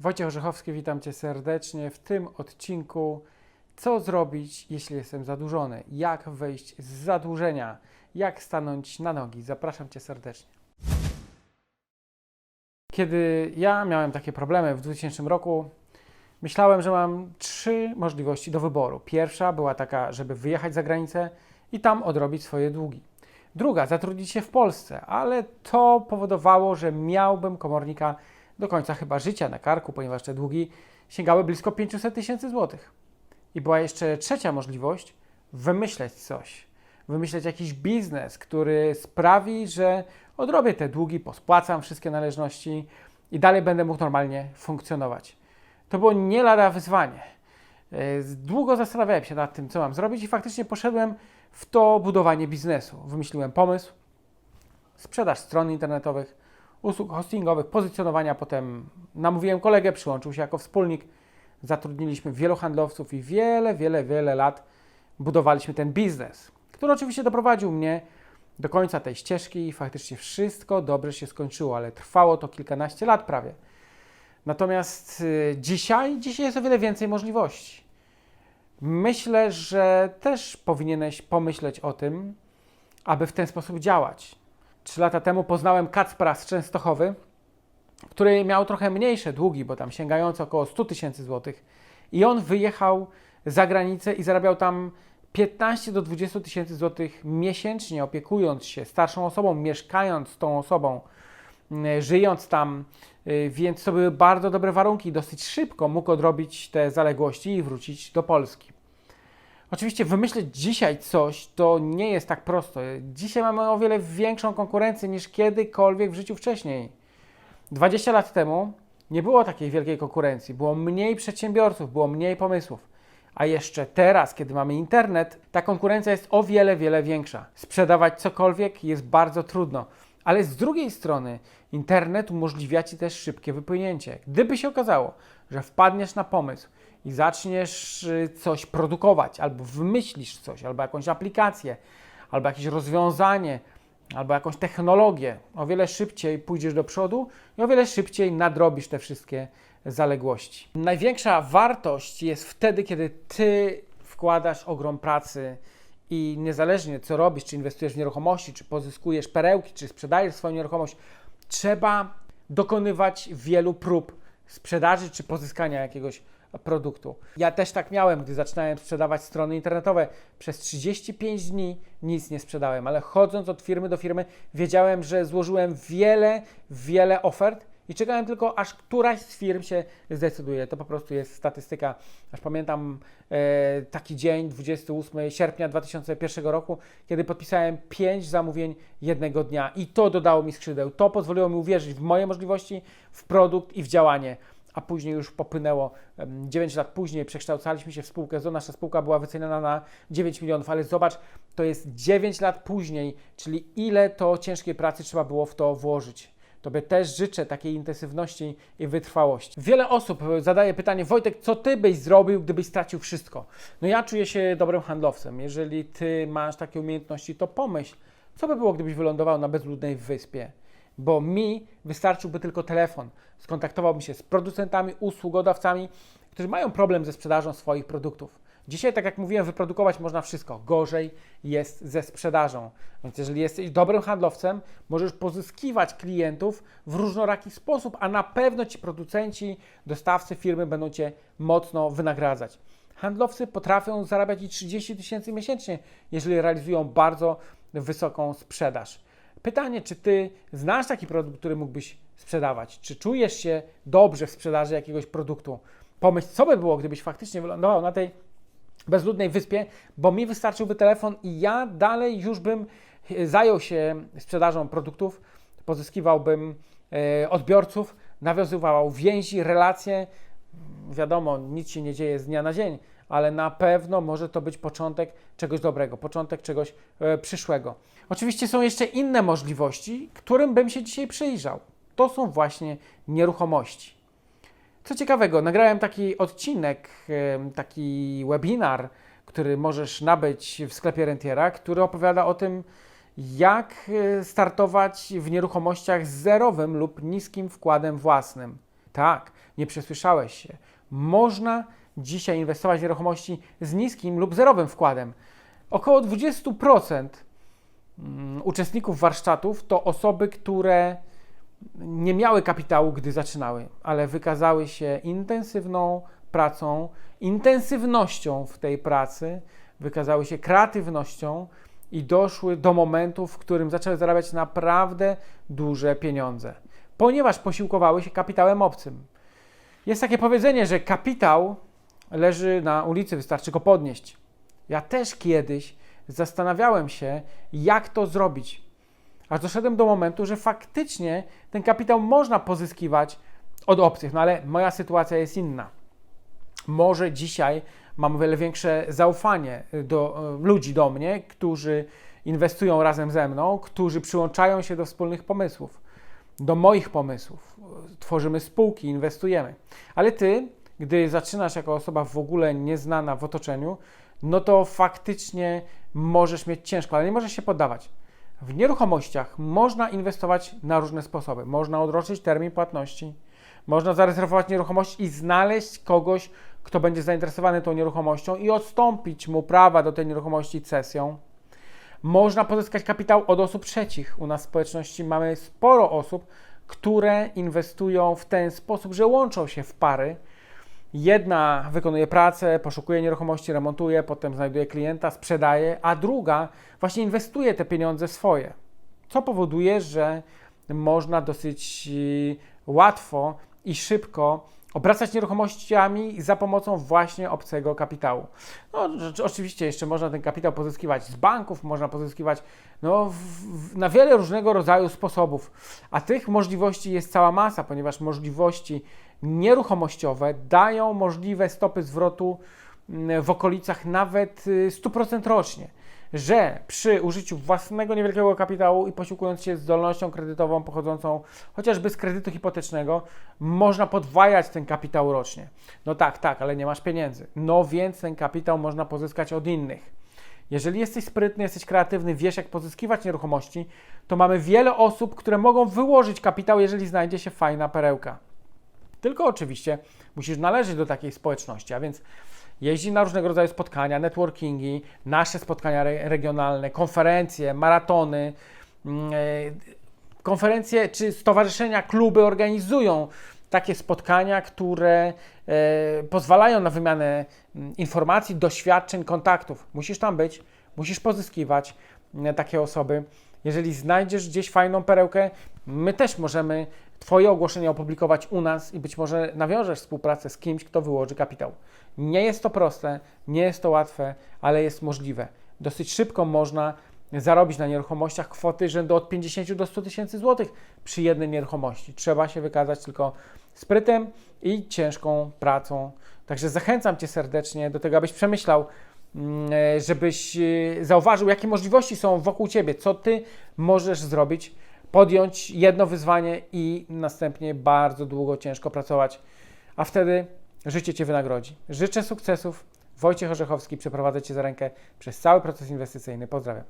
Wojciech Orzechowski, witam Cię serdecznie. W tym odcinku co zrobić, jeśli jestem zadłużony? Jak wyjść z zadłużenia? Jak stanąć na nogi? Zapraszam Cię serdecznie. Kiedy ja miałem takie problemy w 2000 roku, myślałem, że mam trzy możliwości do wyboru. Pierwsza była taka, żeby wyjechać za granicę i tam odrobić swoje długi. Druga, zatrudnić się w Polsce, ale to powodowało, że miałbym komornika do końca chyba życia na karku, ponieważ te długi sięgały blisko 500 tysięcy złotych. I była jeszcze trzecia możliwość wymyśleć coś, wymyśleć jakiś biznes, który sprawi, że odrobię te długi, pospłacam wszystkie należności i dalej będę mógł normalnie funkcjonować. To było nie lada wyzwanie. E, Długo zastanawiałem się nad tym, co mam zrobić, i faktycznie poszedłem w to budowanie biznesu. Wymyśliłem pomysł, sprzedaż stron internetowych, usług hostingowych, pozycjonowania. Potem namówiłem kolegę, przyłączył się jako wspólnik. Zatrudniliśmy wielu handlowców i wiele, wiele, wiele lat budowaliśmy ten biznes, który oczywiście doprowadził mnie do końca tej ścieżki i faktycznie wszystko dobrze się skończyło, ale trwało to kilkanaście lat prawie. Natomiast y, dzisiaj, dzisiaj jest o wiele więcej możliwości. Myślę, że też powinieneś pomyśleć o tym, aby w ten sposób działać. Trzy lata temu poznałem Kacpra z Częstochowy, który miał trochę mniejsze długi, bo tam sięgające około 100 tysięcy złotych. I on wyjechał za granicę i zarabiał tam 15 do 20 tysięcy złotych miesięcznie, opiekując się starszą osobą, mieszkając z tą osobą, mm, żyjąc tam, y, więc to były bardzo dobre warunki. Dosyć szybko mógł odrobić te zaległości i wrócić do Polski. Oczywiście wymyśleć dzisiaj coś to nie jest tak prosto. Dzisiaj mamy o wiele większą konkurencję niż kiedykolwiek w życiu wcześniej. 20 lat temu nie było takiej wielkiej konkurencji, było mniej przedsiębiorców, było mniej pomysłów. A jeszcze teraz, kiedy mamy internet, ta konkurencja jest o wiele, wiele większa. Sprzedawać cokolwiek jest bardzo trudno. Ale z drugiej strony, internet umożliwia ci też szybkie wypłynięcie. Gdyby się okazało, że wpadniesz na pomysł i zaczniesz y, coś produkować, albo wymyślisz coś, albo jakąś aplikację, albo jakieś rozwiązanie, albo jakąś technologię, o wiele szybciej pójdziesz do przodu i o wiele szybciej nadrobisz te wszystkie zaległości. Największa wartość jest wtedy, kiedy ty wkładasz ogrom pracy i niezależnie co robisz, czy inwestujesz w nieruchomości, czy pozyskujesz perełki, czy sprzedajesz swoją nieruchomość, trzeba dokonywać wielu prób sprzedaży czy pozyskania jakiegoś produktu. Ja też tak miałem, gdy zaczynałem sprzedawać strony internetowe. Przez 35 dni nic nie sprzedałem, ale chodząc od firmy do firmy, wiedziałem, że złożyłem wiele, wiele ofert i czekałem tylko, aż któraś z firm się zdecyduje. To po prostu jest statystyka. Aż pamiętam e, taki dzień, 28 sierpnia 2001 roku, kiedy podpisałem 5 zamówień jednego dnia i to dodało mi skrzydeł. To pozwoliło mi uwierzyć w moje możliwości, w produkt i w działanie a później już popłynęło. em, 9 lat później przekształcaliśmy się w spółkę ZO. Nasza spółka była wyceniona na 9 milionów, ale zobacz, to jest 9 lat później, czyli ile to ciężkiej pracy trzeba było w to włożyć. Tobie też życzę takiej intensywności i wytrwałości. Wiele osób zadaje pytanie, Wojtek, co ty byś zrobił, gdybyś stracił wszystko? No ja czuję się dobrym handlowcem. Jeżeli ty masz takie umiejętności, to pomyśl, co by było, gdybyś wylądował na bezludnej wyspie? Bo mi wystarczyłby tylko telefon. Skontaktowałbym się z producentami, usługodawcami, którzy mają problem ze sprzedażą swoich produktów. Dzisiaj, tak jak mówiłem, wyprodukować można wszystko. Gorzej jest ze sprzedażą. Więc jeżeli jesteś dobrym handlowcem, możesz pozyskiwać klientów w różnoraki sposób, a na pewno ci producenci, dostawcy firmy będą cię mocno wynagradzać. Handlowcy potrafią zarabiać i 30 tysięcy miesięcznie, jeżeli realizują bardzo wysoką sprzedaż. Pytanie, czy ty znasz taki produkt, który mógłbyś sprzedawać? Czy czujesz się dobrze w sprzedaży jakiegoś produktu? Pomyśl, co by było, gdybyś faktycznie wylądował na tej bezludnej wyspie, bo mi wystarczyłby telefon i ja dalej już bym e, zajął się sprzedażą produktów, pozyskiwałbym e, odbiorców, nawiązywał więzi, relacje. Wiadomo, nic się nie dzieje z dnia na dzień, ale na pewno może to być początek czegoś dobrego, początek czegoś e, przyszłego. Oczywiście są jeszcze inne możliwości, którym bym się dzisiaj przyjrzał. To są właśnie nieruchomości. Co ciekawego, nagrałem taki odcinek, em, taki webinar, który możesz nabyć w sklepie Rentiera, który opowiada o tym, jak e, startować w nieruchomościach z zerowym lub niskim wkładem własnym. Tak, nie przesłyszałeś się. Można dzisiaj inwestować w nieruchomości z niskim lub zerowym wkładem. Około 20% mm, uczestników warsztatów to osoby, które nie miały kapitału, gdy zaczynały, ale wykazały się intensywną pracą, intensywnością w tej pracy, wykazały się kreatywnością i doszły do momentu, w którym zaczęły zarabiać naprawdę duże pieniądze, ponieważ posiłkowały się kapitałem obcym. Jest takie powiedzenie, że kapitał leży na ulicy, wystarczy go podnieść. Ja też kiedyś zastanawiałem się, jak to zrobić. Aż doszedłem do momentu, że faktycznie ten kapitał można pozyskiwać od obcych, no ale moja sytuacja jest inna. Może dzisiaj mam o wiele większe zaufanie do e, ludzi do mnie, którzy inwestują razem ze mną, którzy przyłączają się do wspólnych pomysłów, do moich pomysłów. Tworzymy spółki, inwestujemy. Ale ty, gdy zaczynasz jako osoba w ogóle nieznana w otoczeniu, no to faktycznie możesz mieć ciężko, ale nie możesz się poddawać. W nieruchomościach można inwestować na różne sposoby. Można odroczyć termin płatności, można zarezerwować nieruchomość i znaleźć kogoś, kto będzie zainteresowany tą nieruchomością i odstąpić mu prawa do tej nieruchomości cesją. Można pozyskać kapitał od osób trzecich. U nas w społeczności mamy sporo osób, które inwestują w ten sposób, że łączą się w pary. Jedna wykonuje pracę, poszukuje nieruchomości, remontuje, potem znajduje klienta, sprzedaje, a druga właśnie inwestuje te pieniądze swoje. Co powoduje, że można dosyć y, łatwo i szybko obracać nieruchomościami za pomocą właśnie obcego kapitału. No, oczywiście jeszcze można ten kapitał pozyskiwać z banków, można pozyskiwać no, w, w, na wiele różnego rodzaju sposobów, a tych możliwości jest cała masa, ponieważ możliwości nieruchomościowe dają możliwe stopy zwrotu mm, w okolicach nawet 100% y, rocznie że przy użyciu własnego niewielkiego kapitału i posiłkując się zdolnością kredytową pochodzącą chociażby z kredytu hipotecznego, można podwajać ten kapitał rocznie. No tak, tak, ale nie masz pieniędzy. No więc ten kapitał można pozyskać od innych. Jeżeli jesteś sprytny, jesteś kreatywny, wiesz jak pozyskiwać nieruchomości, to mamy wiele osób, które mogą wyłożyć kapitał, jeżeli znajdzie się fajna perełka. Tylko oczywiście musisz należeć do takiej społeczności, a więc jeździ na różnego rodzaju spotkania, networkingi, nasze spotkania re regionalne, konferencje, maratony, e, konferencje czy stowarzyszenia, kluby organizują takie spotkania, które e, pozwalają na wymianę mm, informacji, doświadczeń, kontaktów. Musisz tam być, musisz pozyskiwać mm, takie osoby. Jeżeli znajdziesz gdzieś fajną perełkę, my też możemy Twoje ogłoszenie opublikować u nas i być może nawiążesz współpracę z kimś, kto wyłoży kapitał. Nie jest to proste, nie jest to łatwe, ale jest możliwe. Dosyć szybko można zarobić na nieruchomościach kwoty rzędu od 50 do 100 tysięcy złotych przy jednej nieruchomości. Trzeba się wykazać tylko sprytem i ciężką pracą. Także zachęcam Cię serdecznie do tego, abyś przemyślał, mm, żebyś y, zauważył, jakie możliwości są wokół Ciebie, co Ty możesz zrobić, podjąć jedno wyzwanie i następnie bardzo długo, ciężko pracować, a wtedy życie Cię wynagrodzi. Życzę sukcesów. Wojciech Orzechowski przeprowadzę Cię za rękę przez cały proces inwestycyjny. Pozdrawiam.